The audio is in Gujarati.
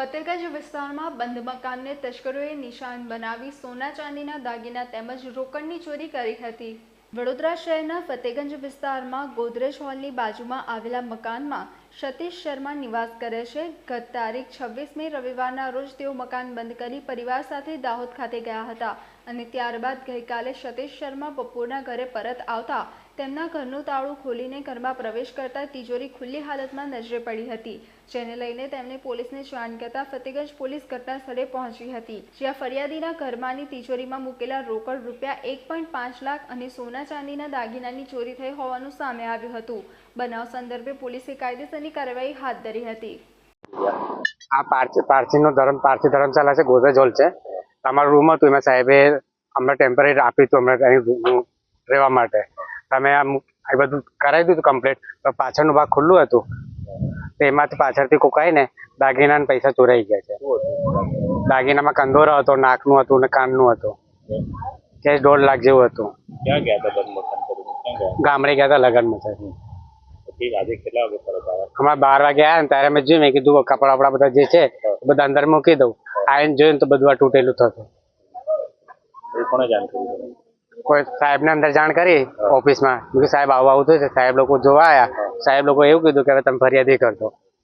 ફતેગંજ વિસ્તારમાં બંધ મકાનને તસ્કરોએ નિશાન બનાવી સોના ચાંદીના દાગીના તેમજ રોકડની ચોરી કરી હતી. વડોદરા શહેરના ફતેગંજ વિસ્તારમાં ગોદરેજ હોલની બાજુમાં આવેલા મકાનમાં સતીશ શર્મા નિવાસ કરે છે. ગત તારીખ છવ્વીસ મે રવિવારના રોજ તેઓ મકાન બંધ કરી પરિવાર સાથે દાહોદ ખાતે ગયા હતા અને ત્યારબાદ ગઈકાલે સતીશ શર્મા બપોરના ઘરે પરત આવતા તેમના ઘરનું તાળું ખોલીને ઘરમાં પ્રવેશ કરતા તિજોરી ખુલ્લી હાલતમાં નજરે પડી હતી, જેને લઈને તેમણે પોલીસને જાણ કરતા ફતેગંજ પોલીસ ઘટના સ્થળે પહોંચી હતી, જ્યાં ફરિયાદીના ઘરમાંની તિજોરીમાં મૂકેલા રોકડ રૂપિયા એક પોઈન્ટ પાંચ લાખ અને સોના ચાંદીના દાગીનાની ચોરી થઈ હોવાનું સામે આવ્યું હતું. બનાવ સંદર્ભે પોલીસે કાયદેસરની કાર્યવાહી હાથ ધરી હતી. આ પારસી પારસીનો ધર્મ પારસી ધર્મશાળા છે ગોદરેજ હોલ છે. તમારું રૂમ હતું એમાં સાહેબે અમને ટેમ્પરરી આપ્યું હતું અમને અહીં રહેવા માટે. તમે આમ એ બધું કરાવી દીધું કમ્પ્લીટ પણ પાછળનું ભાગ ખુલ્લું હતું. તો એમાંથી પાછળથી કોકાઈને દાગીના ને પૈસા ચોરાઈ ગયા છે. દાગીનામાં કંદોરો હતો નાકનું હતું ને કાનનું હતું. કેશ દોઢ લાખ જેવું હતું. ગામડે ગયા હતા લગ્નમાં છે પછી આજે કેટલા વાગે પરત આવ્યા હમણાં બાર વાગે આવ્યા ને ત્યારે મેં જોયું મેં કીધું કપડા વપડા બધા જે છે બધા અંદર મૂકી દઉં. આવીને જોયું ને તો બધું આ તૂટેલું થતું. કોને જાણ કરી? કોઈ સાહેબને અંદર જાણ કરી ઓફિસમાં. મેં સાહેબ આવું આવું થયું છે. સાહેબ લોકો જોવા આવ્યા. સાહેબ લોકો એવું કીધું કે હવે તમે ફરિયાદી કરજો.